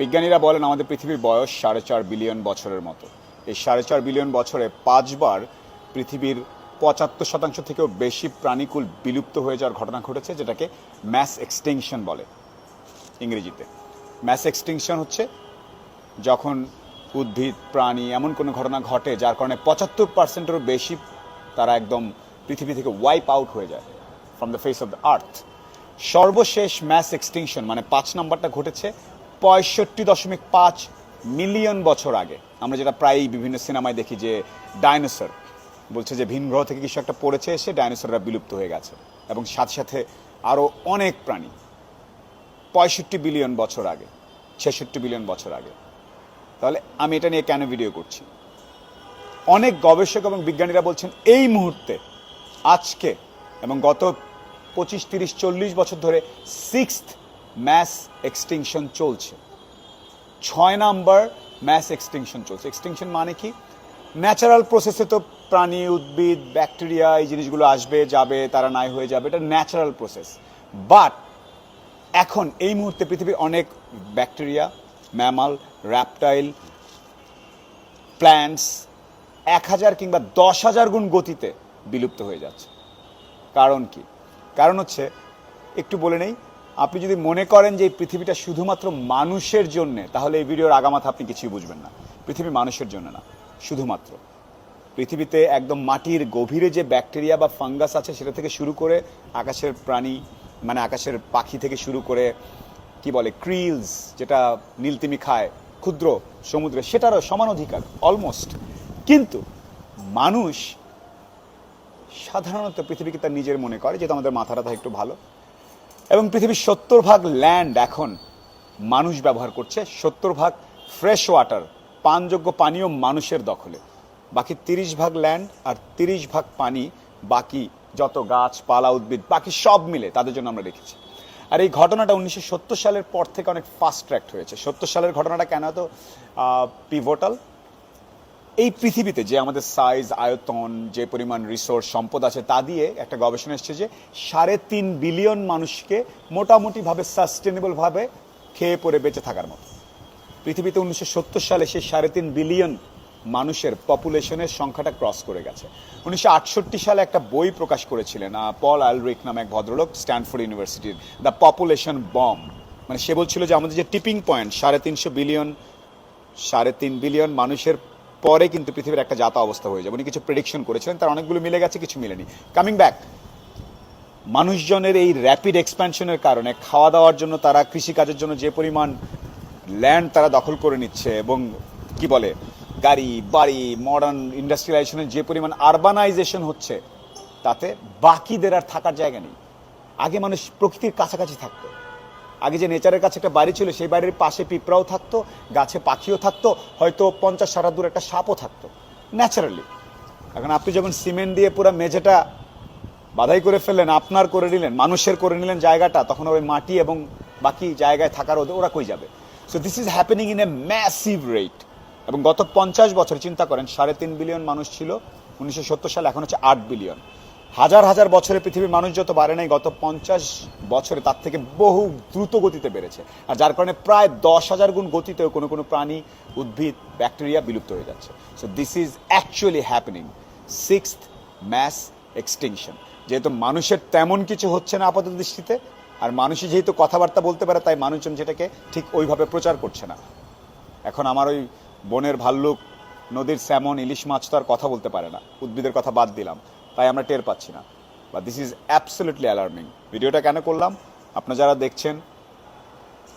বিজ্ঞানীরা বলেন আমাদের পৃথিবীর বয়স সাড়ে চার বিলিয়ন বছরের মতো। এই সাড়ে চার বিলিয়ন বছরে পাঁচবার পৃথিবীর পঁচাত্তর শতাংশ থেকেও বেশি প্রাণীকুল বিলুপ্ত হয়ে যাওয়ার ঘটনা ঘটেছে, যেটাকে ম্যাস এক্সটেনশন বলে ইংরেজিতে। ম্যাস এক্সটিংশন হচ্ছে যখন উদ্ভিদ, প্রাণী এমন কোনো ঘটনা ঘটে যার কারণে পঁচাত্তর পার্সেন্টেরও বেশি তারা একদম পৃথিবী থেকে ওয়াইপ আউট হয়ে যায় from the face of the earth সর্বশেষ ম্যাস এক্সটিংশন মানে পাঁচ নাম্বারটা ঘটেছে পঁয়ষট্টি দশমিক পাঁচ মিলিয়ন বছর আগে। আমরা যেটা প্রায়ই বিভিন্ন সিনেমায় দেখি যে ডাইনোসর বলছে যে ভিন গ্রহ থেকে কিছু একটা পড়েছে, এসে ডাইনোসররা বিলুপ্ত হয়ে গেছে। এবং সাথে সাথে আরও অনেক প্রাণী। পঁয়ষট্টি বিলিয়ন বছর আগে, ছেষট্টি বিলিয়ন বছর আগে। তাহলে আমি এটা নিয়ে কেন ভিডিও করছি? অনেক গবেষক এবং বিজ্ঞানীরা বলছেন এই মুহূর্তে, আজকে এবং গত পঁচিশ, তিরিশ, চল্লিশ বছর ধরে সিক্সথ ম্যাস এক্সটিংশন চলছে। ছয় নাম্বার ম্যাস এক্সটিংশন চলছে। এক্সটিংশন মানে কি? ন্যাচারাল প্রসেসে তো প্রাণী, উদ্ভিদ ব্যাকটেরিয়া এই জিনিসগুলো আসবে, যাবে, তারা নাই হয়ে যাবে, এটা ন্যাচারাল প্রসেস বাট এখন এই মুহূর্তে পৃথিবীর অনেক ব্যাকটেরিয়া ম্যামাল র্যাপটাইল প্ল্যান্টস এক হাজার কিংবা দশ হাজার গুণ গতিতে বিলুপ্ত হয়ে যাচ্ছে। কারণ কি? কারণ হচ্ছে, একটু বলে নেই আপনি যদি মনে করেন যে এই পৃথিবীটা শুধুমাত্র মানুষের জন্যে, তাহলে এই ভিডিওর আগামাথা আপনি কিছুই বুঝবেন না। পৃথিবী মানুষের জন্য না, শুধুমাত্র। পৃথিবীতে একদম মাটির গভীরে যে ব্যাকটেরিয়া বা ফাঙ্গাস আছে, সেটা থেকে শুরু করে আকাশের প্রাণী মানে আকাশের পাখি থেকে শুরু করে, কি বলে, ক্রিলস, যেটা নীলতিমি খায়, ক্ষুদ্র সমুদ্রে, সেটারও সমান অধিকার অলমোস্ট। কিন্তু মানুষ সাধারণত পৃথিবীকে তার নিজের মনে করে, যেহেতু আমাদের মাথাটা একটু ভালো। এবং পৃথিবীর সত্তর ভাগ ল্যান্ড এখন মানুষ ব্যবহার করছে, সত্তর ভাগ ফ্রেশ ওয়াটার পানযোগ্য পানীয় মানুষের দখলে। বাকি তিরিশ ভাগ ল্যান্ড আর তিরিশ ভাগ পানি, বাকি যত গাছপালা, উদ্ভিদ, বাকি সব মিলে তাদের জন্য আমরা রেখেছি। আর এই ঘটনাটা উনিশশো সত্তর সালের পর থেকে অনেক ফাস্ট ট্র্যাক্ট হয়েছে। সত্তর সালের ঘটনাটা কেন এত পিভোটাল এই পৃথিবীতে যে আমাদের সাইজ আয়তন, যে পরিমাণ রিসোর্স সম্পদ আছে, তা দিয়ে একটা গবেষণা এসছে যে সাড়ে তিন বিলিয়ন মানুষকে মোটামুটিভাবে সাস্টেনেবলভাবে খেয়ে পরে বেঁচে থাকার মতো। পৃথিবীতে উনিশশো সত্তর সালে সেই সাড়ে তিন বিলিয়ন মানুষের পপুলেশনের সংখ্যাটা ক্রস করে গেছে। উনিশশো আটষট্টি সালে একটা বই প্রকাশ করেছিলেন পল আলরিক নামে এক ভদ্রলোক স্ট্যানফোর্ড ইউনিভার্সিটির দ্য পপুলেশন বম মানে সে বলছিল যে আমাদের যে টিপিং পয়েন্ট সাড়ে তিনশো বিলিয়ন সাড়ে তিন বিলিয়ন মানুষের পরে কিন্তু পৃথিবীর একটা জাতা অবস্থা হয়ে যাবে। উনি কিছু প্রেডিকশন করেছিলেন, তার অনেকগুলো মিলে গেছে, কিছু মিলেনি। কামিং ব্যাক মানুষজনের এই র্যাপিড এক্সপ্যানশনের কারণে খাওয়া দাওয়ার জন্য তারা, কৃষিকাজের জন্য যে পরিমাণ ল্যান্ড তারা দখল করে নিচ্ছে এবং কি বলে, গাড়ি, বাড়ি মডার্ন ইন্ডাস্ট্রিয়ালাইজেশনের যে পরিমাণ আরবানাইজেশন হচ্ছে, তাতে বাকিদের আর থাকার জায়গা নেই। আগে মানুষ প্রকৃতির কাছাকাছি থাকতো। আগে যে নেচারের কাছে একটা বাড়ি ছিল, সেই বাড়ির পাশে পিঁপড়াও থাকতো, গাছে পাখিও থাকতো, হয়তো পঞ্চাশ ষাট দূর একটা সাপও থাকতো ন্যাচারালি এখন আপনি যখন সিমেন্ট দিয়ে পুরো মেঝেটা বাধাই করে ফেললেন, আপনার করে নিলেন, মানুষের করে নিলেন জায়গাটা, তখন ওই মাটি এবং বাকি জায়গায় থাকার ওরা কই যাবে? So this is happening in a massive rate এবং গত পঞ্চাশ বছর, চিন্তা করেন, সাড়ে তিন বিলিয়ন মানুষ ছিল, উনিশশো সত্তর সালে, এখন হচ্ছে আট বিলিয়ন হাজার হাজার বছরে পৃথিবীর মানুষ যত বাড়ে নাই, গত পঞ্চাশ বছরে তার থেকে বহু দ্রুত গতিতে বেড়েছে। আর যার কারণে প্রায় দশ হাজার গুণ গতিতেও কোনো কোনো প্রাণী, উদ্ভিদ, ব্যাকটেরিয়া বিলুপ্ত হয়ে যাচ্ছে। So this is actually happening sixth mass extinction যেহেতু মানুষের তেমন কিছু হচ্ছে না আপাতত দৃষ্টিতে, আর মানুষই যেহেতু কথাবার্তা বলতে পারে, তাই মানুষজন যেটাকে ঠিক ওইভাবে প্রচার করছে না। এখন আমার ওই বনের ভাল্লুক নদীর স্যামন, ইলিশ মাছ তো আর কথা বলতে পারে না। উদ্ভিদের কথা বাদ দিলাম। তাই আমরা টের পাচ্ছি না। বা দিস ইজ অ্যাবসলিউটলি অ্যালার্মিং ভিডিওটা কেন করলাম? আপনারা যারা দেখছেন,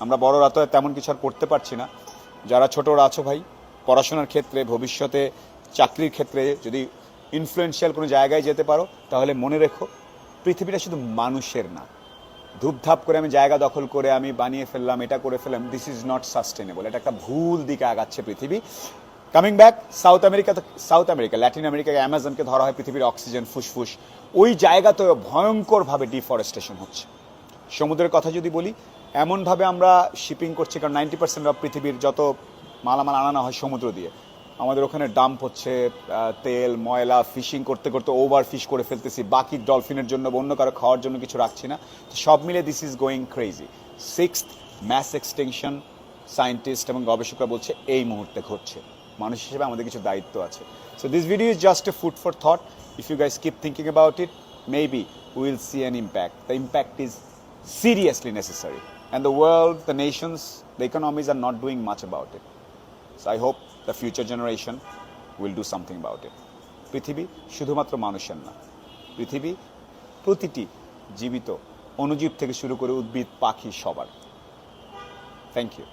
আমরা বড়রা তো তেমন কিছু আর করতে পারছি না। যারা ছোটরা আছো ভাই, পড়াশোনার ক্ষেত্রে, ভবিষ্যতে, চাকরির ক্ষেত্রে যদি ইনফ্লুয়েন্সিয়াল কোনো জায়গায় যেতে পারো, তাহলে মনে রেখো, পৃথিবীটা শুধু মানুষের না। ধূপধাপ করে আমি জায়গা দখল করে আমি বানিয়ে ফেললাম, এটা করে ফেললাম দিস ইজ নট সাস্টেনেবল এটা একটা ভুল দিকে আগাচ্ছে পৃথিবী। Coming back South America South America Latin আমেরিকায় অ্যামাজনকে ধরা হয় পৃথিবীর অক্সিজেন ফুসফুস। ওই জায়গাতেও ভয়ঙ্করভাবে ডিফরেস্টেশন হচ্ছে। সমুদ্রের কথা যদি বলি, এমনভাবে আমরা শিপিং করছি, কারণ নাইনটি পার্সেন্ট অফ পৃথিবীর যত মালামাল আনানো হয় সমুদ্র দিয়ে, আমাদের ওখানে ডাম্প হচ্ছে তেল, ময়লা ফিশিং করতে করতে ওভার ফিশ করে ফেলতেছি। বাকি ডলফিনের জন্য বা অন্য কারও খাওয়ার জন্য কিছু রাখছি না। তো সব মিলে this is going crazy sixth mass extinction scientist এবং গবেষকরা বলছে এই মুহূর্তে ঘটছে। মানুষ হিসেবে আমাদের কিছু দায়িত্ব আছে so this video is just a food for thought if you guys keep thinking about it maybe will see an impact the impact is seriously necessary. And the world, the nations, the economies are not doing much about it. So I hope the future generation will do something about it. পৃথিবী শুধুমাত্র মানুষের না পৃথিবী প্রতিটি জীবিত অণুজীব থেকে শুরু করে উদ্ভিদ পাখি সবার থ্যাংক ইউ